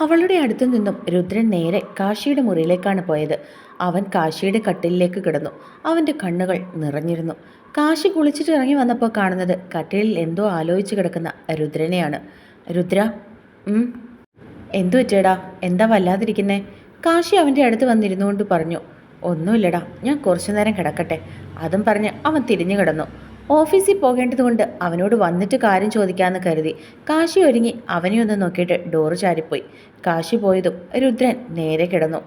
അവളുടെ അടുത്തു നിന്നും രുദ്രൻ നേരെ കാശിയുടെ മുറിയിലേക്കാണ് പോയത്. അവൻ കാശിയുടെ കട്ടിലിലേക്ക് കിടന്നു. അവന്റെ കണ്ണുകൾ നിറഞ്ഞിരുന്നു. കാശി കുളിച്ചിട്ട് ഇറങ്ങി വന്നപ്പോൾ കാണുന്നത് കട്ടിലിൽ എന്തോ ആലോചിച്ച് കിടക്കുന്ന രുദ്രനെയാണ്. രുദ്ര എന്തു പറ്റിയടാ? എന്താ വല്ലാതിരിക്കുന്നേ? കാശി അവന്റെ അടുത്ത് വന്നിരുന്നു കൊണ്ട് പറഞ്ഞു ഒന്നുമില്ലടാ ഞാൻ കുറച്ചു നേരം കിടക്കട്ടെ. അതും പറഞ്ഞ് അവൻ തിരിഞ്ഞു കിടന്നു. ഓഫീസിൽ പോകേണ്ടതുകൊണ്ട് അവനോട് വന്നിട്ട് കാര്യം ചോദിക്കാമെന്ന് കരുതി. കാശി ഒരുങ്ങി അവനെ ഒന്ന് നോക്കിയിട്ട് ഡോറ് ചാരിപ്പോയി. കാശി പോയതും രുദ്രൻ നേരെ കിടന്നു.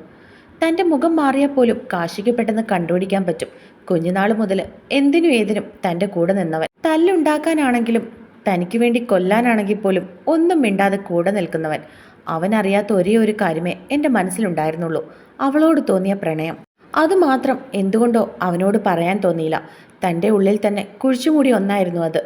തന്റെ മുഖം മാറിയാൽ പോലും കാശിക്ക് പെട്ടെന്ന് കണ്ടുപിടിക്കാൻ പറ്റും. കുഞ്ഞുനാൾ മുതൽ എന്തിനും ഏതിനും തന്റെ കൂടെ നിന്നവൻ. തല്ലുണ്ടാക്കാനാണെങ്കിലും തനിക്ക് വേണ്ടി കൊല്ലാനാണെങ്കിൽ പോലും ഒന്നും മിണ്ടാതെ കൂടെ നിൽക്കുന്നവൻ. അവനറിയാത്ത ഒരേ ഒരു കാര്യമേ എന്റെ മനസ്സിലുണ്ടായിരുന്നുള്ളൂ. അവളോട് തോന്നിയ പ്രണയം. അതുമാത്രം എന്തുകൊണ്ടോ അവനോട് പറയാൻ തോന്നിയില്ല. തന്റെ ഉള്ളിൽ തന്നെ കുഴിച്ചുമൂടി ഒന്നായിരുന്നു അത്.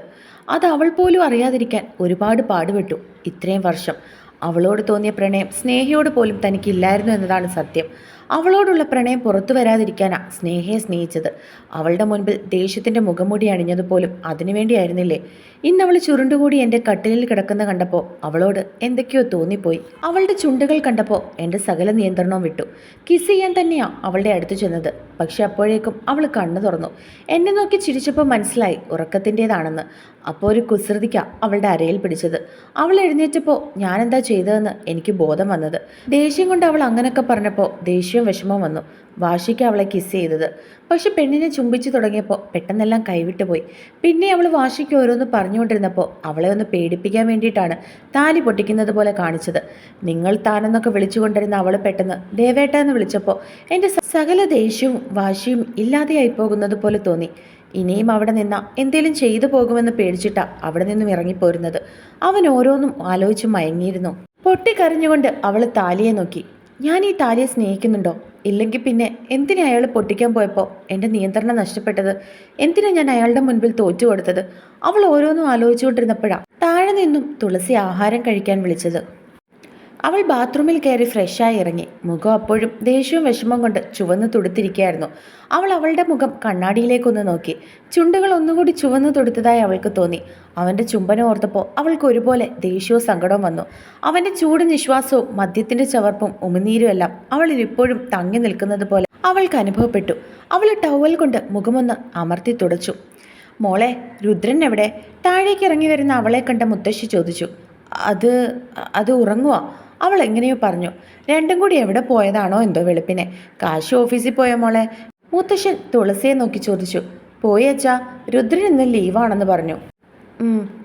അത് അവൾ പോലും അറിയാതിരിക്കാൻ ഒരുപാട് പാടുപെട്ടു. ഇത്രയും വർഷം അവളോട് തോന്നിയ പ്രണയം സ്നേഹയോട് പോലും തനിക്കില്ലായിരുന്നു എന്നതാണ് സത്യം. അവളോടുള്ള പ്രണയം പുറത്തു വരാതിരിക്കാനാ സ്നേഹയെ സ്നേഹിച്ചത്. അവളുടെ മുൻപിൽ ദേഷ്യത്തിന്റെ മുഖംമൂടി അണിഞ്ഞതുപോലും അതിനുവേണ്ടിയായിരുന്നില്ലേ ഇന്നവൾ ചുരുണ്ടുകൂടി എന്റെ കട്ടിലിൽ കിടക്കുന്ന കണ്ടപ്പോൾ അവളോട് എന്തൊക്കെയോ തോന്നിപ്പോയി. അവളുടെ ചുണ്ടുകൾ കണ്ടപ്പോൾ എന്റെ സകല നിയന്ത്രണവും വിട്ടു. കിസ് ചെയ്യാൻ തന്നെയാ അവളുടെ അടുത്ത് ചെന്നത്. പക്ഷെ അപ്പോഴേക്കും അവൾ കണ്ണു തുറന്നു. എന്നെ നോക്കി ചിരിച്ചപ്പോൾ മനസ്സിലായി ഉറക്കത്തിന്റേതാണെന്ന് അപ്പോൾ ഒരു കുസൃതിക്ക അവളുടെ അരയിൽ പിടിച്ചത്. അവൾ എഴുന്നേറ്റപ്പോൾ ഞാനെന്താ ചെയ്തതെന്ന് എനിക്ക് ബോധം വന്നത്. ദേഷ്യം കൊണ്ട് അവൾ അങ്ങനെയൊക്കെ പറഞ്ഞപ്പോൾ ദേഷ്യവും വിഷമവും വന്നു. വാശിക്ക് അവളെ കിസ് ചെയ്തത്. പക്ഷെ പെണ്ണിനെ ചുംബിച്ചു തുടങ്ങിയപ്പോൾ പെട്ടെന്നെല്ലാം കൈവിട്ടു പോയി. പിന്നെ അവൾ വാശിക്ക് ഓരോന്ന് പറഞ്ഞുകൊണ്ടിരുന്നപ്പോൾ അവളെ ഒന്ന് പേടിപ്പിക്കാൻ വേണ്ടിയിട്ടാണ് താലി പൊട്ടിക്കുന്നത് പോലെ കാണിച്ചത്. നിങ്ങൾ താനെന്നൊക്കെ വിളിച്ചുകൊണ്ടിരുന്ന അവൾ പെട്ടെന്ന് ദേവേട്ട എന്ന് വിളിച്ചപ്പോൾ എന്റെ സകല ദേഷ്യവും വാശിയും ഇല്ലാതെയായി പോകുന്നത് പോലെ തോന്നി. ഇനിയും അവിടെ നിന്ന എന്തേലും ചെയ്തു പോകുമെന്ന് പേടിച്ചിട്ടാ അവിടെ നിന്നും ഇറങ്ങിപ്പോരുന്നത്. അവൻ ഓരോന്നും ആലോചിച്ച് മയങ്ങിയിരുന്നു. പൊട്ടിക്കരഞ്ഞുകൊണ്ട് അവൾ താലിയെ നോക്കി. ഞാൻ ഈ താലിയെ സ്നേഹിക്കുന്നുണ്ടോ? ഇല്ലെങ്കിൽ പിന്നെ എന്തിനാ അയാൾ പൊട്ടിക്കാൻ പോയപ്പോൾ എന്റെ നിയന്ത്രണം നഷ്ടപ്പെട്ടത്? എന്തിനാ ഞാൻ അയാളുടെ മുൻപിൽ തോറ്റു കൊടുത്തത്? അവൾ ഓരോന്നും ആലോചിച്ചുകൊണ്ടിരുന്നപ്പോഴാണ് താഴെ നിന്നും തുളസി ആഹാരം കഴിക്കാൻ വിളിച്ചത്. അവൾ ബാത്റൂമിൽ കയറി ഫ്രഷായി ഇറങ്ങി. മുഖം അപ്പോഴും ദേഷ്യവും വിഷമം കൊണ്ട് ചുവന്ന് തുടുത്തിരിക്കുകയായിരുന്നു. അവൾ അവളുടെ മുഖം കണ്ണാടിയിലേക്കൊന്ന് നോക്കി. ചുണ്ടുകൾ ഒന്നുകൂടി ചുവന്ന് തുടുത്തതായി അവൾക്ക് തോന്നി. അവന്റെ ചുംബനം ഓർത്തപ്പോൾ അവൾക്ക് ഒരുപോലെ ദേഷ്യവും സങ്കടവും വന്നു. അവന്റെ ചൂട് നിശ്വാസവും മദ്യത്തിന്റെ ചവർപ്പും ഉമിനീരും എല്ലാം അവളിൽ ഇപ്പോഴും തങ്ങി നിൽക്കുന്നത് പോലെ അവൾക്ക് അനുഭവപ്പെട്ടു. അവൾ ടവൽ കൊണ്ട് മുഖമൊന്ന് അമർത്തി തുടച്ചു. മോളെ രുദ്രൻ എവിടെ? താഴേക്ക് ഇറങ്ങി വരുന്ന അവളെ കണ്ട മുത്തശ്ശി ചോദിച്ചു. അത് അത് ഉറങ്ങുക അവൾ എങ്ങനെയോ പറഞ്ഞു രണ്ടും കൂടി എവിടെ പോയതാണോ എന്തോ വെളുപ്പിനെ? കാശ് ഓഫീസിൽ പോയ മോളെ? മുത്തശ്ശൻ തുളസിയെ നോക്കി ചോദിച്ചു പോയി അച്ഛാ രുദ്രൻ ഇന്ന് ലീവാണെന്ന് പറഞ്ഞു.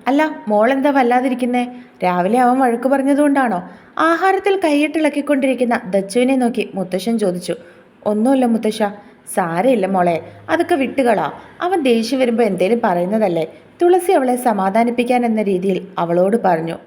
അല്ല മോളെന്താ വല്ലാതിരിക്കുന്നേ? രാവിലെ അവൻ വഴക്ക് പറഞ്ഞതുകൊണ്ടാണോ? ആഹാരത്തിൽ കൈയിട്ടിളക്കിക്കൊണ്ടിരിക്കുന്ന ദച്ചുവിനെ നോക്കി മുത്തശ്ശൻ ചോദിച്ചു ഒന്നുമില്ല മുത്തശ്ശ സാരയില്ല മോളെ അതൊക്കെ വിട്ടുകളാ. അവൻ ദേഷ്യം വരുമ്പോൾ എന്തേലും പറയുന്നതല്ലേ? തുളസി അവളെ സമാധാനിപ്പിക്കാൻ എന്ന രീതിയിൽ അവളോട് പറഞ്ഞു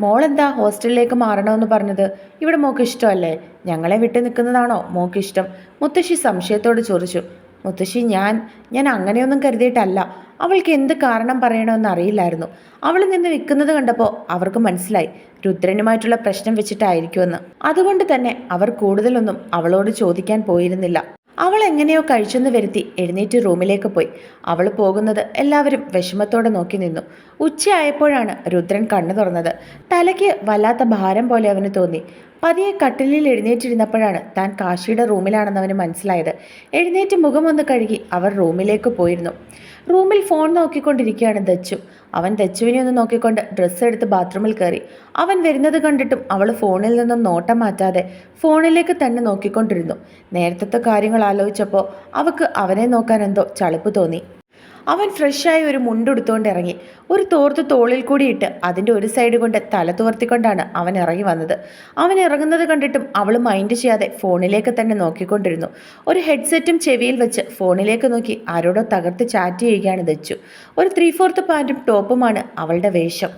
മോളെന്താ ഹോസ്റ്റലിലേക്ക് മാറണമെന്ന് പറഞ്ഞത്? ഇവിടെ മോക്ക് ഇഷ്ടമല്ലേ? ഞങ്ങളെ വിട്ടു നിൽക്കുന്നതാണോ മോക്ക് ഇഷ്ടം? മുത്തശ്ശി സംശയത്തോട് ചോദിച്ചു. മുത്തശ്ശി ഞാൻ ഞാൻ അങ്ങനെയൊന്നും കരുതിയിട്ടല്ല. അവൾക്ക് എന്ത് കാരണം പറയണമെന്ന് അറിയില്ലായിരുന്നു. അവൾ നിന്ന് വിൽക്കുന്നത് കണ്ടപ്പോൾ അവർക്ക് മനസ്സിലായി. രുദ്രനുമായിട്ടുള്ള പ്രശ്നം വെച്ചിട്ടായിരിക്കുമെന്ന്. അതുകൊണ്ട് തന്നെ അവർ കൂടുതലൊന്നും അവളോട് ചോദിക്കാൻ പോയിരുന്നില്ല. അവൾ എങ്ങനെയോ കഴിച്ചെന്ന് വരുത്തി എഴുന്നേറ്റ് റൂമിലേക്ക് പോയി. അവൾ പോകുന്നത് എല്ലാവരും വിഷമത്തോടെ നോക്കി നിന്നു. ഉച്ചയായപ്പോഴാണ് രുദ്രൻ കണ്ണു തുറന്നത്. തലയ്ക്ക് വല്ലാത്ത ഭാരം പോലെ അവന് തോന്നി. പതിയെ കട്ടിലിൽ എഴുന്നേറ്റിരുന്നപ്പോഴാണ് താൻ കാശിയുടെ റൂമിലാണെന്ന് അവന് മനസ്സിലായത്. എഴുന്നേറ്റ് മുഖമൊന്ന് കഴുകി അവർ റൂമിലേക്ക് പോയിരുന്നു. റൂമിൽ ഫോൺ നോക്കിക്കൊണ്ടിരിക്കുകയാണ് ദച്ചു. അവൻ ദച്ചുവിനെ ഒന്ന് നോക്കിക്കൊണ്ട് ഡ്രസ്സ് എടുത്ത് ബാത്റൂമിൽ കയറി. അവൻ വരുന്നത് കണ്ടിട്ടും അവൾ ഫോണിൽ നിന്നും നോട്ടം മാറ്റാതെ ഫോണിലേക്ക് തന്നെ നോക്കിക്കൊണ്ടിരുന്നു. നേരത്തെ കാര്യങ്ങൾ ആലോചിച്ചപ്പോൾ അവൾക്ക് അവനെ നോക്കാൻ എന്തോ ചളുപ്പ് തോന്നി. അവൻ ഫ്രഷായി ഒരു മുണ്ടെടുത്തുകൊണ്ട് ഇറങ്ങി. ഒരു തോർത്ത് തോളിൽ കൂടി ഇട്ട് അതിന്റെ ഒരു സൈഡ് കൊണ്ട് തല തുവർത്തിക്കൊണ്ടാണ് അവൻ ഇറങ്ങി വന്നത്. അവൻ ഇറങ്ങുന്നത് കണ്ടിട്ടും അവൾ മൈൻഡ് ചെയ്യാതെ ഫോണിലേക്ക് തന്നെ നോക്കിക്കൊണ്ടിരുന്നു. ഒരു ഹെഡ്സെറ്റും ചെവിയിൽ വെച്ച് ഫോണിലേക്ക് നോക്കി ആരോടോ തകർത്ത് ചാറ്റ് ചെയ്യുകയാണ് ദച്ചു. ഒരു ത്രീ ഫോർത്ത് പാന്റും ടോപ്പുമാണ് അവളുടെ വേഷം.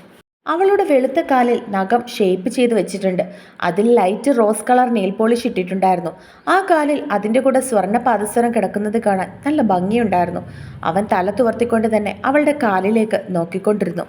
അവളുടെ വെളുത്ത കാലിൽ നഖം ഷേപ്പ് ചെയ്ത് വെച്ചിട്ടുണ്ട്. അതിൽ light rose colour nail polish ഇട്ടിട്ടുണ്ടായിരുന്നു. ആ കാലിൽ അതിന്റെ കൂടെ സ്വർണ പാദസ്വരം കിടക്കുന്നത് കാണാൻ നല്ല ഭംഗിയുണ്ടായിരുന്നു. അവൻ തല തുവർത്തിക്കൊണ്ട് തന്നെ അവളുടെ കാലിലേക്ക് നോക്കിക്കൊണ്ടിരുന്നു.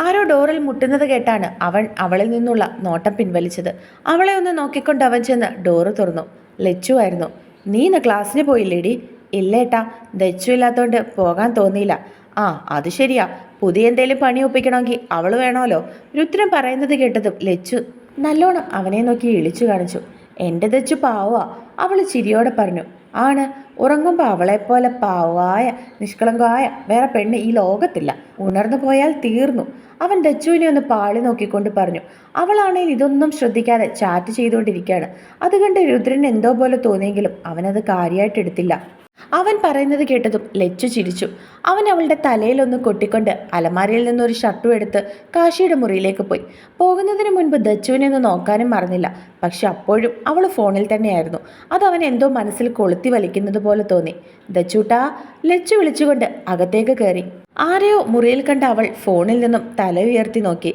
ആരോ ഡോറിൽ മുട്ടുന്നത് കേട്ടാണ് അവൻ അവളിൽ നിന്നുള്ള നോട്ടം പിൻവലിച്ചത്. അവളെ ഒന്ന് നോക്കിക്കൊണ്ട് അവൻ ചെന്ന് ഡോറ് തുറന്നു. ലച്ചു ആയിരുന്നു. നീ ഇന്ന് ക്ലാസ്സിന് പോയില്ലേടി? ഇല്ലേട്ടാ ദച്ചു ഇല്ലാത്തതുകൊണ്ട് പോകാൻ തോന്നിയില്ല. ആ അത് ശരിയാ. പുതിയ എന്തേലും പണി ഒപ്പിക്കണമെങ്കിൽ അവൾ വേണമല്ലോ. രുദ്രൻ പറയുന്നത് കേട്ടതും ലച്ചു നല്ലോണം അവനെ നോക്കി ഇളിച്ചു കാണിച്ചു. എന്റെ തെച്ചു പാവാ അവൾ ചിരിയോടെ പറഞ്ഞു. ആണ്. ഉറങ്ങുമ്പോൾ അവളെപ്പോലെ പാവായ നിഷ്കളങ്കമായ വേറെ പെണ്ണ് ഈ ലോകത്തില്ല. ഉണർന്നു പോയാൽ തീർന്നു. അവൻ ദച്ചുവിനെ ഒന്ന് പാളി നോക്കിക്കൊണ്ട് പറഞ്ഞു. അവളാണെങ്കിൽ ഇതൊന്നും ശ്രദ്ധിക്കാതെ ചാറ്റ് ചെയ്തുകൊണ്ടിരിക്കുകയാണ്. അത് കണ്ട് രുദ്രൻ എന്തോ പോലെ തോന്നിയെങ്കിലും അവനത് കാര്യമായിട്ട് എടുത്തില്ല. അവൻ പറയുന്നത് കേട്ടതും ലച്ചു ചിരിച്ചു. അവൻ അവളുടെ തലയിലൊന്ന് കൊട്ടിക്കൊണ്ട് അലമാരയിൽ നിന്നൊരു ഷർട്ടും എടുത്ത് കാശിയുടെ മുറിയിലേക്ക് പോയി. പോകുന്നതിന് മുൻപ് ദച്ചുവിനെ ഒന്ന് നോക്കാനും മറന്നില്ല. പക്ഷെ അപ്പോഴും അവൾ ഫോണിൽ തന്നെയായിരുന്നു. അത് അവൻ എന്തോ മനസ്സിൽ കൊളുത്തി വലിക്കുന്നത് പോലെ തോന്നി. ദച്ചൂട്ടാ ലച്ചു വിളിച്ചുകൊണ്ട് അകത്തേക്ക് കയറി. ആരെയോ മുറിയിൽ കണ്ട അവൾ ഫോണിൽ നിന്നും തല ഉയർത്തി നോക്കി.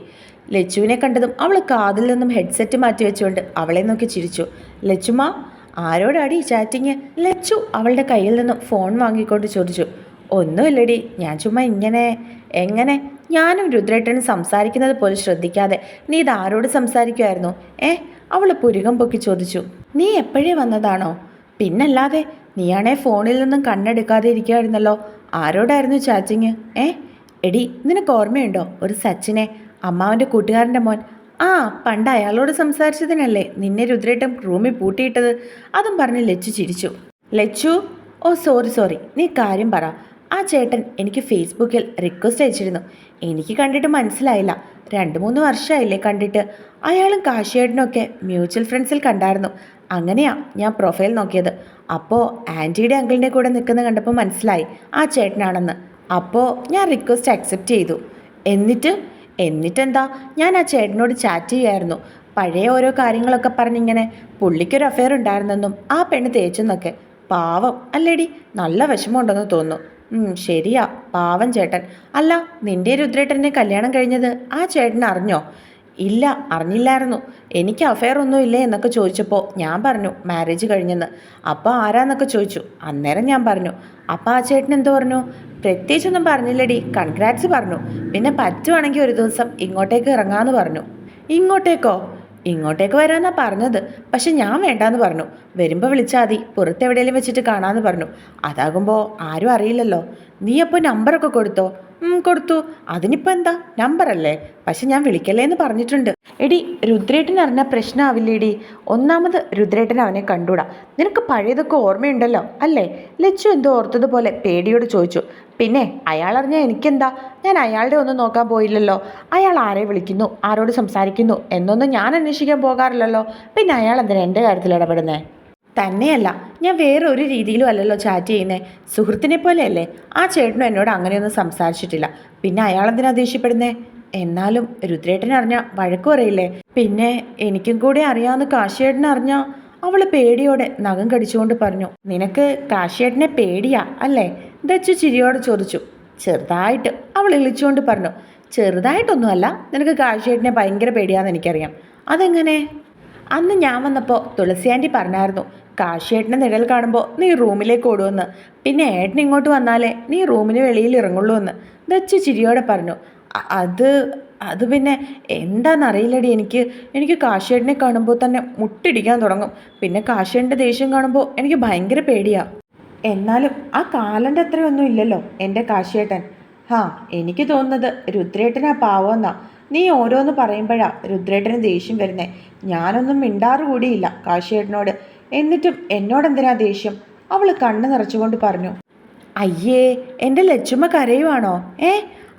ലച്ചുവിനെ കണ്ടതും അവൾ കാതിൽ നിന്നും ഹെഡ്സെറ്റ് മാറ്റി വെച്ചുകൊണ്ട് അവളെ നോക്കി ചിരിച്ചു. ലച്ചുമ ആരോടാടി ചാറ്റിങ്? ലച്ചു അവളുടെ കയ്യിൽ നിന്നും ഫോൺ വാങ്ങിക്കൊണ്ട് ചോദിച്ചു. ഒന്നുമില്ലടി ഞാൻ ചുമ്മാ ഇങ്ങനെ എങ്ങനെ? ഞാനും രുദ്രേട്ടനും സംസാരിക്കുന്നത് പോലെ ശ്രദ്ധിക്കാതെ നീ ഇത് ആരോട് സംസാരിക്കുമായിരുന്നു ഏ? അവൾ പുരുകം പൊക്കി ചോദിച്ചു. നീ എപ്പോഴേ വന്നതാണോ? പിന്നല്ലാതെ നീയാണേ ഫോണിൽ നിന്നും കണ്ണെടുക്കാതെ ഇരിക്കുമായിരുന്നല്ലോ ആരോടായിരുന്നു ചാറ്റിങ്? ഏ? എടി നിനക്ക് ഓർമ്മയുണ്ടോ? ഒരു സച്ചിനെ അമ്മാവന്റെ കൂട്ടുകാരന്റെ മോൻ. ആ പണ്ട് അയാളോട് സംസാരിച്ചതിനല്ലേ നിന്നെ രുദ്രേട്ടൻ റൂമിൽ പൂട്ടിയിട്ടത്? അതും പറഞ്ഞ് ലച്ചു ചിരിച്ചു. ലച്ചു? Oh sorry sorry. നീ കാര്യം പറ. ആ ചേട്ടൻ എനിക്ക് ഫേസ്ബുക്കിൽ റിക്വസ്റ്റ് അയച്ചിരുന്നു. എനിക്ക് കണ്ടിട്ട് മനസ്സിലായില്ല. രണ്ട് മൂന്ന് വർഷമായില്ലേ കണ്ടിട്ട്. അയാളും കാശിയേട്ടനൊക്കെ മ്യൂച്വൽ ഫ്രണ്ട്സിൽ കണ്ടായിരുന്നു. അങ്ങനെയാ ഞാൻ പ്രൊഫൈൽ നോക്കിയത്. അപ്പോൾ ആന്റിയുടെ അങ്കിളിന്റെ കൂടെ നിൽക്കുന്ന കണ്ടപ്പോൾ മനസ്സിലായി. ആ ചേട്ടനാണെന്ന്. അപ്പോൾ ഞാൻ റിക്വസ്റ്റ് അക്സെപ്റ്റ് ചെയ്തു. എന്നിട്ട്? എന്നിട്ടെന്താ? ഞാൻ ആ ചേട്ടനോട് ചാറ്റ് ചെയ്യായിരുന്നു. പഴയ ഓരോ കാര്യങ്ങളൊക്കെ പറഞ്ഞിങ്ങനെ പുള്ളിക്കൊരു അഫയർ ഉണ്ടായിരുന്നെന്നും ആ പെണ്ണ് തേച്ചെന്നൊക്കെ. പാവം. അല്ലേടി? നല്ല വിഷമമുണ്ടെന്ന് തോന്നുന്നു. ശരിയാ. പാവം ചേട്ടൻ. അല്ല നിന്റെ രുദ്രേട്ടനെ കല്യാണം കഴിഞ്ഞത് ആ ചേട്ടൻ അറിഞ്ഞോ? ഇല്ല അറിഞ്ഞില്ലായിരുന്നു. എനിക്ക് അഫെയർ ഒന്നും ഇല്ലേ എന്നൊക്കെ ചോദിച്ചപ്പോൾ ഞാൻ പറഞ്ഞു മാരേജ് കഴിഞ്ഞെന്ന്. അപ്പോൾ ആരാന്നൊക്കെ ചോദിച്ചു അന്നേരം ഞാൻ പറഞ്ഞു. അപ്പോൾ ആ ചേട്ടൻ എന്തോ പറഞ്ഞു? പ്രത്യേകിച്ചൊന്നും പറഞ്ഞില്ലടി കൺഗ്രാറ്റ്സ് പറഞ്ഞു. പിന്നെ പറ്റുവാണെങ്കിൽ ഒരു ദിവസം ഇങ്ങോട്ടേക്ക് ഇറങ്ങാമെന്ന് പറഞ്ഞു. ഇങ്ങോട്ടേക്കോ? ഇങ്ങോട്ടേക്ക് വരാമെന്നാ പറഞ്ഞത്. പക്ഷെ ഞാൻ വേണ്ടാന്ന് പറഞ്ഞു. വരുമ്പോൾ വിളിച്ചാൽ മതി. പുറത്തെവിടെയെങ്കിലും വെച്ചിട്ട് കാണാമെന്ന് പറഞ്ഞു. അതാകുമ്പോൾ ആരും അറിയില്ലല്ലോ. നീ അപ്പോൾ നമ്പറൊക്കെ കൊടുത്തോ? കൊടുത്തു. അതിനിപ്പോൾ എന്താ? നമ്പറല്ലേ പക്ഷെ ഞാൻ വിളിക്കല്ലേ എന്ന് പറഞ്ഞിട്ടുണ്ട്. എടി രുദ്രേട്ടൻ അറിഞ്ഞ പ്രശ്നമാവില്ലേടി ഒന്നാമത് രുദ്രേട്ടൻ അവനെ കണ്ടൂടാ. നിനക്ക് പഴയതൊക്കെ ഓർമ്മയുണ്ടല്ലോ അല്ലേ? ലച്ചു എന്തോ ഓർത്തതുപോലെ പേടിയോട് ചോദിച്ചു. പിന്നെ അയാൾ അറിഞ്ഞാൽ എനിക്കെന്താ? ഞാൻ അയാളുടെ ഒന്നും നോക്കാൻ പോയില്ലല്ലോ. അയാൾ ആരെ വിളിക്കുന്നു? ആരോട് സംസാരിക്കുന്നു? എന്നൊന്നും ഞാൻ അന്വേഷിക്കാൻ പോകാറില്ലല്ലോ. പിന്നെ അയാൾ എന്തിനാ എന്റെ കാര്യത്തിൽ ഇടപെടുന്നേ? തന്നെയല്ല ഞാൻ വേറെ ഒരു രീതിയിലും അല്ലല്ലോ ചാറ്റ് ചെയ്യുന്നേ. സുഹൃത്തിനെ പോലെയല്ലേ? ആ ചേട്ടനും എന്നോട് അങ്ങനെയൊന്നും സംസാരിച്ചിട്ടില്ല. പിന്നെ അയാളെന്തിനാ ദേഷ്യപ്പെടുന്നേ? എന്നാലും രുദ്രേട്ടൻ അറിഞ്ഞ വഴക്കു പറയില്ലേ? പിന്നെ എനിക്കും കൂടെ അറിയാവുന്ന കാശിയേട്ടൻ അറിഞ്ഞ അവൾ പേടിയോടെ നഖം കടിച്ചുകൊണ്ട് പറഞ്ഞു നിനക്ക് കാശിയേട്ടനെ പേടിയാ അല്ലേ? ദച്ചു ചിരിയോടെ ചോദിച്ചു. ചെറുതായിട്ട് അവൾ ഇളിച്ചുകൊണ്ട് പറഞ്ഞു. ചെറുതായിട്ടൊന്നുമല്ല നിനക്ക് കാശിയേട്ടനെ ഭയങ്കര പേടിയാന്ന് എനിക്കറിയാം. അതെങ്ങനെ? അന്ന് ഞാൻ വന്നപ്പോൾ തുളസിയാന്റി പറഞ്ഞായിരുന്നു കാശിയേട്ടന്റെ നിഴൽ കാണുമ്പോൾ നീ റൂമിലേക്ക് ഓടുമെന്ന് പിന്നെ ഏട്ടൻ ഇങ്ങോട്ട് വന്നാലേ നീ റൂമിന് വെളിയിൽ ഇറങ്ങുള്ളൂ എന്ന് വെച്ച് ചിരിയോടെ പറഞ്ഞു. അത് അത് പിന്നെ എന്താണെന്നറിയില്ലടി എനിക്ക്. എനിക്ക് കാശിയേട്ടനെ കാണുമ്പോൾ തന്നെ മുട്ടിടിക്കാൻ തുടങ്ങും. പിന്നെ കാശിയേട്ടന്റെ ദേഷ്യം കാണുമ്പോൾ എനിക്ക് ഭയങ്കര പേടിയാണ് എന്നാലും ആ കാലന്റെ അത്രയൊന്നും ഇല്ലല്ലോ എന്റെ കാശിയേട്ടൻ. ഹാ എനിക്ക് തോന്നുന്നത് രുദ്രേട്ടനാ പാവമെന്നാ. നീ ഓരോന്ന് പറയുമ്പോഴാ രുദ്രേട്ടന് ദേഷ്യം വരുന്നേ. ഞാനൊന്നും മിണ്ടാറുകൂടിയില്ല കാശിയേട്ടനോട്. എന്നിട്ടും എന്നോടെന്തിനാ ദേഷ്യം? അവൾ കണ്ണു നിറച്ചുകൊണ്ട് പറഞ്ഞു അയ്യേ എന്റെ ലച്ചുമ്മ കരയുവാണോ? ഏ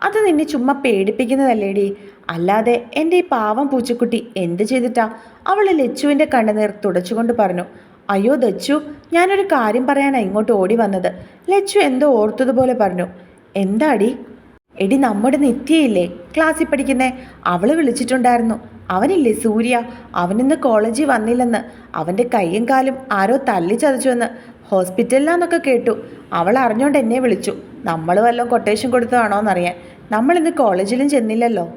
അത് നിന്നെ ചുമ്മാ പേടിപ്പിക്കുന്നതല്ലേടി. അല്ലാതെ എന്റെ ഈ പാവം പൂച്ചക്കുട്ടി എന്ത് ചെയ്തിട്ടാ? അവൾ ലച്ചുവിന്റെ കണ്ണുനീർ തുടച്ചുകൊണ്ട് പറഞ്ഞു അയ്യോ ദച്ചു ഞാനൊരു കാര്യം പറയാനാണ് ഇങ്ങോട്ട് ഓടി വന്നത്. ലച്ചു എന്തോ ഓർത്തതുപോലെ പറഞ്ഞു എന്താടി എടി നമ്മുടെ നിത്യയില്ലേ? ക്ലാസ്സിൽ പഠിക്കുന്നേ. അവൾ വിളിച്ചിട്ടുണ്ടായിരുന്നു. അവനില്ലേ സൂര്യ? അവനിന്ന് കോളേജിൽ വന്നില്ലെന്ന്. അവന്റെ കൈയും കാലും ആരോ തല്ലി ചതച്ചുവെന്ന്. ഹോസ്പിറ്റലിലാന്നൊക്കെ കേട്ടു. അവൾ അറിഞ്ഞോണ്ട് എന്നെ വിളിച്ചു. നമ്മൾ വല്ലതും കൊട്ടേഷൻ കൊടുത്തതാണോന്നറിയാൻ. നമ്മളിന്ന് കോളേജിലും ചെന്നില്ലല്ലോ.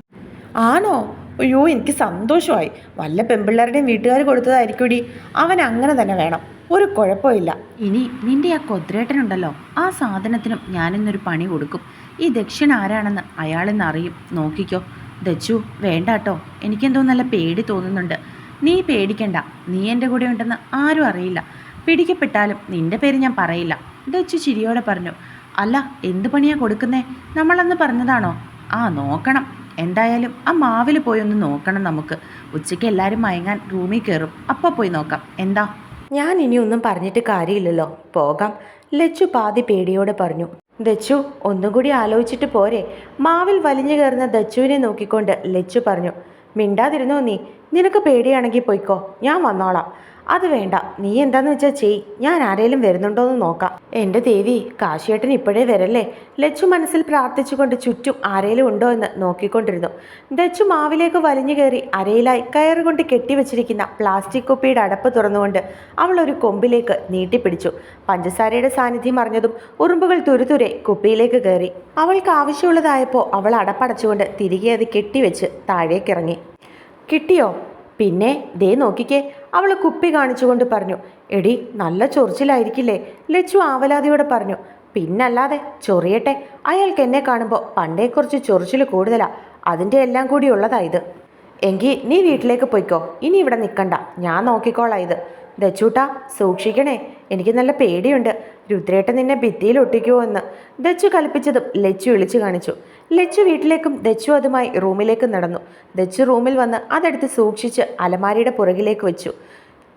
ആണോ? അയ്യോ എനിക്ക് സന്തോഷമായി. വല്ല പെമ്പിള്ളേരുടെയും വീട്ടുകാർ കൊടുത്തതായിരിക്കൂടി. അവൻ അങ്ങനെ തന്നെ വേണം. ഒരു കുഴപ്പമില്ല. ഇനി നിന്റെ ആ കൊദ്രേട്ടനുണ്ടല്ലോ. ആ സാധനത്തിനും ഞാനിന്നൊരു പണി കൊടുക്കും. ഈ ദക്ഷിണ ആരാണെന്ന് അയാളെന്ന് അറിയും. നോക്കിക്കോ. ദച്ചു വേണ്ട കേട്ടോ എനിക്കെന്തോ നല്ല പേടി തോന്നുന്നുണ്ട്. നീ പേടിക്കണ്ട. നീ എന്റെ കൂടെ ഉണ്ടെന്ന് ആരും അറിയില്ല. പിടിക്കപ്പെട്ടാലും നിന്റെ പേര് ഞാൻ പറയില്ല. ദച്ചു ചിരിയോടെ പറഞ്ഞു. അല്ല എന്ത് പണിയാ കൊടുക്കുന്നേ? നമ്മളന്ന് പറഞ്ഞതാണോ? ആ നോക്കണം. എന്തായാലും ആ മാവിൽ പോയി ഒന്ന് നോക്കണം നമുക്ക്. ഉച്ചയ്ക്ക് എല്ലാവരും മയങ്ങാൻ റൂമിൽ കയറും അപ്പോൾ പോയി നോക്കാം. എന്താ? ഞാൻ ഇനി ഒന്നും പറഞ്ഞിട്ട് കാര്യമില്ലല്ലോ. പോകാം. ലച്ചു പാതി പേടിയോടെ പറഞ്ഞു. ദച്ചു ഒന്നും കൂടി ആലോചിച്ചിട്ട് പോരെ. മാവിൽ വലിഞ്ഞു കയറുന്ന ദച്ചുവിനെ നോക്കിക്കൊണ്ട് ലച്ചു പറഞ്ഞു. മിണ്ടാതിരുന്നോ നീ? നിനക്ക് പേടിയാണെങ്കിൽ പോയിക്കോ. ഞാൻ വന്നോളാം. അത് വേണ്ട. നീ എന്താന്ന് വെച്ചാൽ ചെയ്. ഞാൻ ആരേലും വരുന്നുണ്ടോ എന്ന് നോക്കാം. എന്റെ ദേവി കാശിയേട്ടൻ ഇപ്പോഴേ വരല്ലേ? ലച്ചു മനസ്സിൽ പ്രാർത്ഥിച്ചുകൊണ്ട് ചുറ്റും ആരേലും ഉണ്ടോ എന്ന് നോക്കിക്കൊണ്ടിരുന്നു. ദച്ചു മാവിലേക്ക് വലിഞ്ഞു കയറി അരയിലായി കയറുകൊണ്ട് കെട്ടിവെച്ചിരിക്കുന്ന പ്ലാസ്റ്റിക് കുപ്പിയുടെ അടപ്പ് തുറന്നുകൊണ്ട് അവൾ ഒരു കൊമ്പിലേക്ക് നീട്ടിപ്പിടിച്ചു. പഞ്ചസാരയുടെ സാന്നിധ്യം അറിഞ്ഞതും ഉറുമ്പുകൾ തുരുതുരെ കുപ്പിയിലേക്ക് കയറി. അവൾക്ക് ആവശ്യമുള്ളതായപ്പോൾ അവൾ അടപ്പടച്ചുകൊണ്ട് തിരികെ അത് കെട്ടിവെച്ച് താഴേക്കിറങ്ങി. കിട്ടിയോ? പിന്നെ ദേ നോക്കിക്കേ അവൾ കുപ്പി കാണിച്ചുകൊണ്ട് പറഞ്ഞു എടി നല്ല ചൊറിച്ചിലായിരിക്കില്ലേ? ലച്ചു ആവലാതിയോടെ പറഞ്ഞു പിന്നല്ലാതെ ചൊറിയട്ടെ. അയാൾക്ക് എന്നെ കാണുമ്പോൾ പണ്ടേക്കുറിച്ച് കുറച്ച് ചൊറിച്ചിൽ കൂടുതലാ. അതിന്റെ എല്ലാം കൂടി ഉള്ളതാ ഇത്. എങ്കിൽ നീ വീട്ടിലേക്ക് പോയിക്കോ. ഇനി ഇവിടെ നിൽക്കണ്ട ഞാൻ നോക്കിക്കോളാം ഇത്. ദച്ചൂട്ടാ സൂക്ഷിക്കണേ. എനിക്ക് നല്ല പേടിയുണ്ട്. രുദ്രേട്ടൻ നിന്നെ ഭിത്തിയിൽ ഒട്ടിക്കുമോ എന്ന് ദച്ചു കൽപ്പിച്ചതും ലച്ചു വിളിച്ചു കാണിച്ചു. ലച്ചു വീട്ടിലേക്കും ദച്ചു അതുമായി റൂമിലേക്ക് നടന്നു. ദച്ചു റൂമിൽ വന്ന് അതെടുത്ത് സൂക്ഷിച്ച് അലമാരയുടെ പുറകിലേക്ക് വെച്ചു.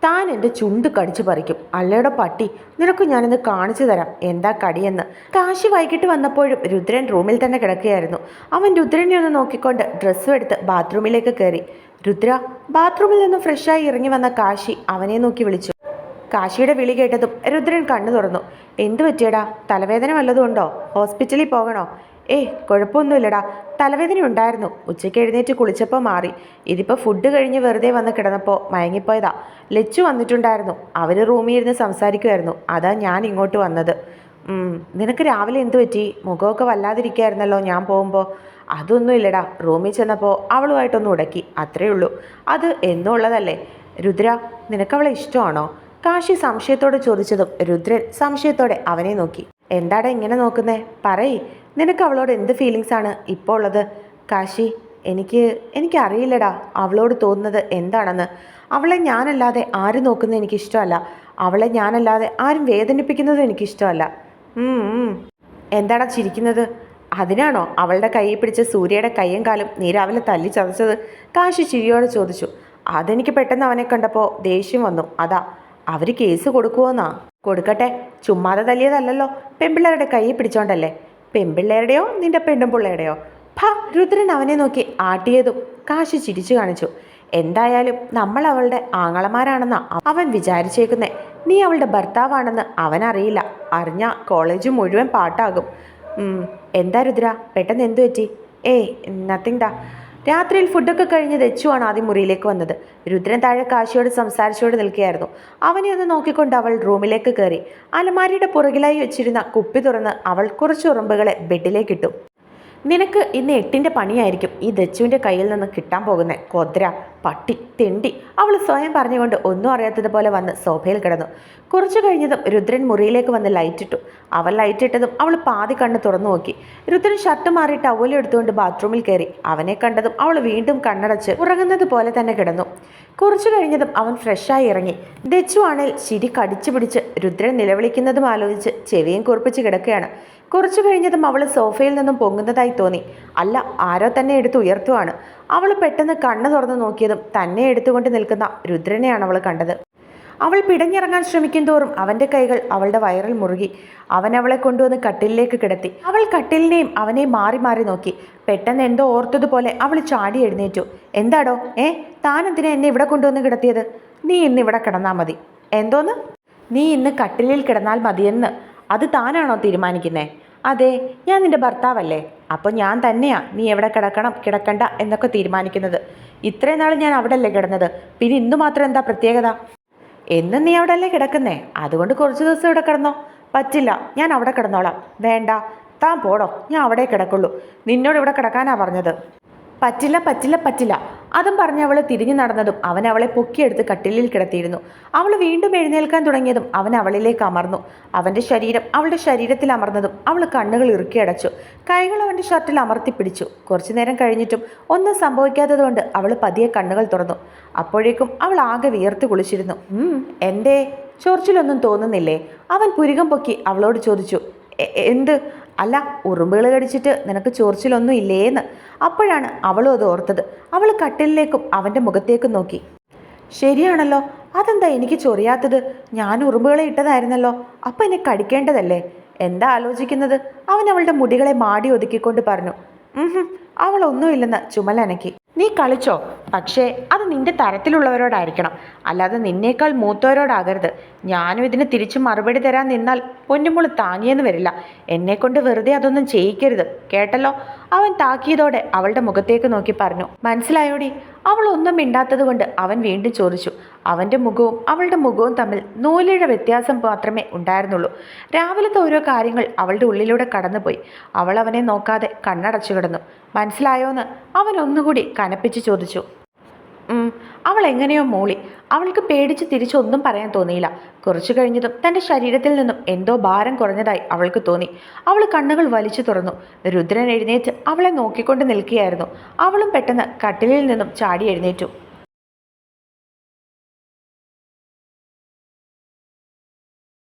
താൻ എന്റെ ചുണ്ട് കടിച്ചു പറിക്കും. അല്ലയുടെ പട്ടി നിനക്ക് ഞാനിന്ന് കാണിച്ചു തരാം. എന്താ കടിയെന്ന്? കാശി വൈകിട്ട് വന്നപ്പോഴും രുദ്രൻ റൂമിൽ തന്നെ കിടക്കുകയായിരുന്നു. അവൻ രുദ്രനെ ഒന്ന് നോക്കിക്കൊണ്ട് ഡ്രസ്സും എടുത്ത് ബാത്റൂമിലേക്ക് കയറി. രുദ്ര ബാത്റൂമിൽ നിന്നും ഫ്രഷായി ഇറങ്ങി വന്ന കാശി അവനെ നോക്കി വിളിച്ചു. കാശിയുടെ വിളി കേട്ടതും രുദ്രൻ കണ്ണു തുറന്നു. എന്തു പറ്റിയടാ? തലവേദന വല്ലതും ഉണ്ടോ? ഹോസ്പിറ്റലിൽ പോകണോ? ഏയ് കുഴപ്പമൊന്നുമില്ലടാ. തലവേദന ഉണ്ടായിരുന്നു. ഉച്ചയ്ക്ക് എഴുന്നേറ്റ് കുളിച്ചപ്പോൾ മാറി. ഇതിപ്പോൾ ഫുഡ് കഴിഞ്ഞ് വെറുതെ വന്ന് കിടന്നപ്പോൾ മയങ്ങിപ്പോയതാ. ലച്ചു വന്നിട്ടുണ്ടായിരുന്നു. അവർ റൂമിൽ ഇരുന്ന് സംസാരിക്കുമായിരുന്നു അതാ ഞാൻ ഇങ്ങോട്ട് വന്നത്. നിനക്ക് രാവിലെ എന്തു പറ്റി? മുഖമൊക്കെ വല്ലാതിരിക്കായിരുന്നല്ലോ ഞാൻ പോകുമ്പോൾ അതൊന്നും ഇല്ലടാ റൂമിൽ ചെന്നപ്പോൾ അവളുമായിട്ടൊന്ന് ഉടക്കി. അത്രയേ ഉള്ളൂ. അത് എന്നുള്ളതല്ലേ. രുദ്ര നിനക്കവളെ ഇഷ്ടമാണോ? കാശി സംശയത്തോടെ ചോദിച്ചതും രുദ്രൻ സംശയത്തോടെ അവനെ നോക്കി. എന്താടാ ഇങ്ങനെ നോക്കുന്നേ? പറയ്. നിനക്ക് അവളോട് എന്ത് ഫീലിങ്സ് ആണ് ഇപ്പോൾ ഉള്ളത്? കാശി എനിക്ക് എനിക്കറിയില്ലടാ. അവളോട് തോന്നുന്നത് എന്താണെന്ന്. അവളെ ഞാനല്ലാതെ ആരും നോക്കുന്നത് എനിക്കിഷ്ടമല്ല. അവളെ ഞാനല്ലാതെ ആരും വേദനിപ്പിക്കുന്നത് എനിക്കിഷ്ടമല്ല. എന്താടാ ചിരിക്കുന്നത്? അതിനാണോ അവളുടെ കൈയിൽ പിടിച്ച സൂര്യയുടെ കൈയും കാലും നീ രാവിലെ തല്ലി ചതച്ചത്? കാശി ചിരിയോടെ ചോദിച്ചു. അതെനിക്ക് പെട്ടെന്ന് അവനെ കണ്ടപ്പോൾ ദേഷ്യം വന്നു. അതാ അവർ കേസ് കൊടുക്കുമോന്നാ കൊടുക്കട്ടെ. ചുമ്മാതെ തല്ലിയതല്ലല്ലോ. പെൺപിള്ളേരുടെ കൈ പിടിച്ചോണ്ടല്ലേ? പെൺപിള്ളേരുടെയോ നിന്റെ പെണ്ണുപിള്ളയുടെയോ ഭ രുദ്രൻ അവനെ നോക്കി ആട്ടിയതും കാശി ചിരിച്ചു കാണിച്ചു. എന്തായാലും നമ്മൾ അവളുടെ ആങ്ങളമാരാണെന്നാ അവൻ വിചാരിച്ചേക്കുന്നേ. നീ അവളുടെ ഭർത്താവാണെന്ന് അവനറിയില്ല. അറിഞ്ഞ കോളേജ് മുഴുവൻ പാട്ടാകും. എന്താ രുദ്ര? പെട്ടെന്ന് എന്തു പറ്റി? ഏയ് നത്തിങ് ഡാ രാത്രിയിൽ ഫുഡൊക്കെ കഴിഞ്ഞ് ദച്ചുവാണ് ആദ്യം മുറിയിലേക്ക് വന്നത്. രുദ്രൻ താഴെ കാശിയോട് സംസാരിച്ചുകൊണ്ട് നിൽക്കുകയായിരുന്നു. അവനെ ഒന്ന് നോക്കിക്കൊണ്ട് അവൾ റൂമിലേക്ക് കയറി. അലമാരിയുടെ പുറകിലായി വെച്ചിരുന്ന കുപ്പി തുറന്ന് അവൾ കുറച്ച് ഉറുമ്പുകളെ ബെഡിലേക്കിട്ടു. നിനക്ക് ഇന്ന് എട്ടിന്റെ പണിയായിരിക്കും ഈ ദച്ചുവിന്റെ കയ്യിൽ നിന്ന് കിട്ടാൻ പോകുന്നത് കൊദ്ര പട്ടി തെണ്ടി. അവൾ സ്വയം പറഞ്ഞുകൊണ്ട് ഒന്നും അറിയാത്തതുപോലെ വന്ന് സോഫയിൽ കിടന്നു. കുറച്ചു കഴിഞ്ഞതും രുദ്രൻ മുറിയിലേക്ക് വന്ന് ലൈറ്റിട്ടു അവൾ ലൈറ്റ് ഇട്ടതും അവൾ പാതി കണ്ണ് തുറന്നു നോക്കി. രുദ്രൻ ഷർട്ട് മാറി ടവലും എടുത്തുകൊണ്ട് ബാത്റൂമിൽ കയറി. അവനെ കണ്ടതും അവൾ വീണ്ടും കണ്ണടച്ച് ഉറങ്ങുന്നത് പോലെ തന്നെ കിടന്നു. കുറച്ചു കഴിഞ്ഞതും അവൻ ഫ്രഷായി ഇറങ്ങി. ദച്ചു ആണേൽ ചിരി കടിച്ചു പിടിച്ച് രുദ്രൻ നിലവിളിക്കുന്നതും ആലോചിച്ച് ചെവിയും കുറിപ്പിച്ച് കിടക്കുകയാണ്. കുറച്ചു കഴിഞ്ഞതും അവൾ സോഫയിൽ നിന്നും പൊങ്ങുന്നതായി തോന്നി. അല്ല ആരോ തന്നെ എടുത്ത് ഉയർത്തുവാണ്. അവൾ പെട്ടെന്ന് കണ്ണു തുറന്നു നോക്കിയതും തന്നെ എടുത്തുകൊണ്ട് നിൽക്കുന്ന രുദ്രനെയാണ് അവൾ കണ്ടത്. അവൾ പിടഞ്ഞിറങ്ങാൻ ശ്രമിക്കും തോറും അവന്റെ കൈകൾ അവളുടെ വയറിൽ മുറുകി. അവൻ അവളെ കൊണ്ടുവന്ന് കട്ടിലിലേക്ക് കിടത്തി. അവൾ കട്ടിലിനെയും അവനെയും മാറി മാറി നോക്കി. പെട്ടെന്ന് എന്തോ ഓർത്തതുപോലെ അവൾ ചാടി എഴുന്നേറ്റു. എന്താടോ? ഏ? താൻ എന്നെ ഇവിടെ കൊണ്ടുവന്ന് കിടത്തിയത്? നീ ഇന്ന് ഇവിടെ കിടന്നാൽ മതി. എന്തോന്ന്? നീ ഇന്ന് കട്ടിലിൽ കിടന്നാൽ മതിയെന്ന്. അത് താനാണോ തീരുമാനിക്കുന്നേ? അതെ ഞാൻ നിന്റെ ഭർത്താവല്ലേ? അപ്പോൾ ഞാൻ തന്നെയാ നീ എവിടെ കിടക്കണം കിടക്കണ്ട എന്നൊക്കെ തീരുമാനിക്കുന്നത്. ഇത്രയും നാൾ ഞാൻ അവിടെ അല്ലേ കിടന്നത്. പിന്നെ ഇന്ന് മാത്രം എന്താ പ്രത്യേകത? എന്നും നീ അവിടെ അല്ലേ കിടക്കുന്നേ? അതുകൊണ്ട് കുറച്ച് ദിവസം ഇവിടെ കിടന്നോ. പറ്റില്ല ഞാൻ അവിടെ കിടന്നോളാം. വേണ്ട താൻ പോടോ ഞാൻ അവിടെ കിടക്കുള്ളൂ. നിന്നോട് ഇവിടെ കിടക്കാനാ പറഞ്ഞത്. പറ്റില്ല പറ്റില്ല പറ്റില്ല. അതും പറഞ്ഞ് അവൾ തിരിഞ്ഞു നടന്നതും അവൻ അവളെ പൊക്കിയെടുത്ത് കട്ടിലിൽ കിടത്തിയിരുന്നു. അവൾ വീണ്ടും എഴുന്നേൽക്കാൻ തുടങ്ങിയതും അവൻ അവളിലേക്ക് അമർന്നു. അവന്റെ ശരീരം അവളുടെ ശരീരത്തിൽ അമർന്നതും അവൾ കണ്ണുകൾ ഇറുക്കി അടച്ചു. കൈകൾ അവന്റെ ഷർട്ടിൽ അമർത്തി പിടിച്ചു. കുറച്ചു നേരം കഴിഞ്ഞിട്ടും ഒന്നും സംഭവിക്കാത്തതുകൊണ്ട് അവൾ പതിയെ കണ്ണുകൾ തുറന്നു. അപ്പോഴേക്കും അവൾ ആകെ വിയർത്ത് കുളിച്ചിരുന്നു. എന്റെ എന്തേ? ചൊറിച്ചിലൊന്നും തോന്നുന്നില്ലേ? അവൻ പുരികം പൊക്കി അവളോട് ചോദിച്ചു. എന്ത്? അല്ല ഉറുമ്പുകൾ കടിച്ചിട്ട് നിനക്ക് ചൊറിച്ചിലൊന്നും ഇല്ലേന്ന്. അപ്പോഴാണ് അവളും അത് ഓർത്തത്. അവൾ കട്ടിലിലേക്കും അവന്റെ മുഖത്തേക്കും നോക്കി. ശരിയാണല്ലോ അതെന്താ എനിക്ക് ചൊറിയാത്തത്? ഞാൻ ഉറുമ്പുകളെ ഇട്ടതായിരുന്നല്ലോ അപ്പം എന്നെ കടിക്കേണ്ടതല്ലേ? എന്താ ആലോചിക്കുന്നത്? അവൻ അവളുടെ മുടികളെ മാടി ഒതുക്കിക്കൊണ്ട് പറഞ്ഞു. "ഉഹും, അവളൊന്നുമില്ലെന്ന് ചുമലനക്കി. നീ കളിച്ചോ? പക്ഷേ അത് നിന്റെ തരത്തിലുള്ളവരോടായിരിക്കണം. അല്ലാതെ നിന്നേക്കാൾ മൂത്തവരോടാകരുത്. ഞാനും ഇതിന് തിരിച്ചു മറുപടി തരാൻ നിന്നാൽ പൊന്നുമുൾ താങ്ങിയെന്ന് വരില്ല. എന്നെക്കൊണ്ട് വെറുതെ അതൊന്നും ചെയ്യിക്കരുത്. കേട്ടല്ലോ? അവൻ താക്കിയതോടെ അവളുടെ മുഖത്തേക്ക് നോക്കി പറഞ്ഞു. മനസ്സിലായോടി? അവൾ ഒന്നും മിണ്ടാത്തത് കൊണ്ട് അവൻ വീണ്ടും ചോദിച്ചു. അവന്റെ മുഖവും അവളുടെ മുഖവും തമ്മിൽ നൂലിയുടെ വ്യത്യാസം മാത്രമേ ഉണ്ടായിരുന്നുള്ളൂ. രാവിലത്തെ ഓരോ കാര്യങ്ങൾ അവളുടെ ഉള്ളിലൂടെ കടന്നുപോയി. അവൾ അവനെ നോക്കാതെ കണ്ണടച്ചു കിടന്നു. മനസ്സിലായോന്ന്? അവൻ ഒന്നുകൂടി കനപ്പിച്ച് ചോദിച്ചു. അവൾ എങ്ങനെയോ മൂളി. അവൾക്ക് പേടിച്ച് തിരിച്ചൊന്നും പറയാൻ തോന്നിയില്ല. കുറച്ചു കഴിഞ്ഞതും തന്റെ ശരീരത്തിൽ നിന്നും എന്തോ ഭാരം കുറഞ്ഞതായി അവൾക്ക് തോന്നി. അവൾ കണ്ണുകൾ വലിച്ചു തുറന്നു. രുദ്രൻ എഴുന്നേറ്റ് അവളെ നോക്കിക്കൊണ്ട് നിൽക്കുകയായിരുന്നു. അവളും പെട്ടെന്ന് കട്ടിലിൽ നിന്നും ചാടി എഴുന്നേറ്റു.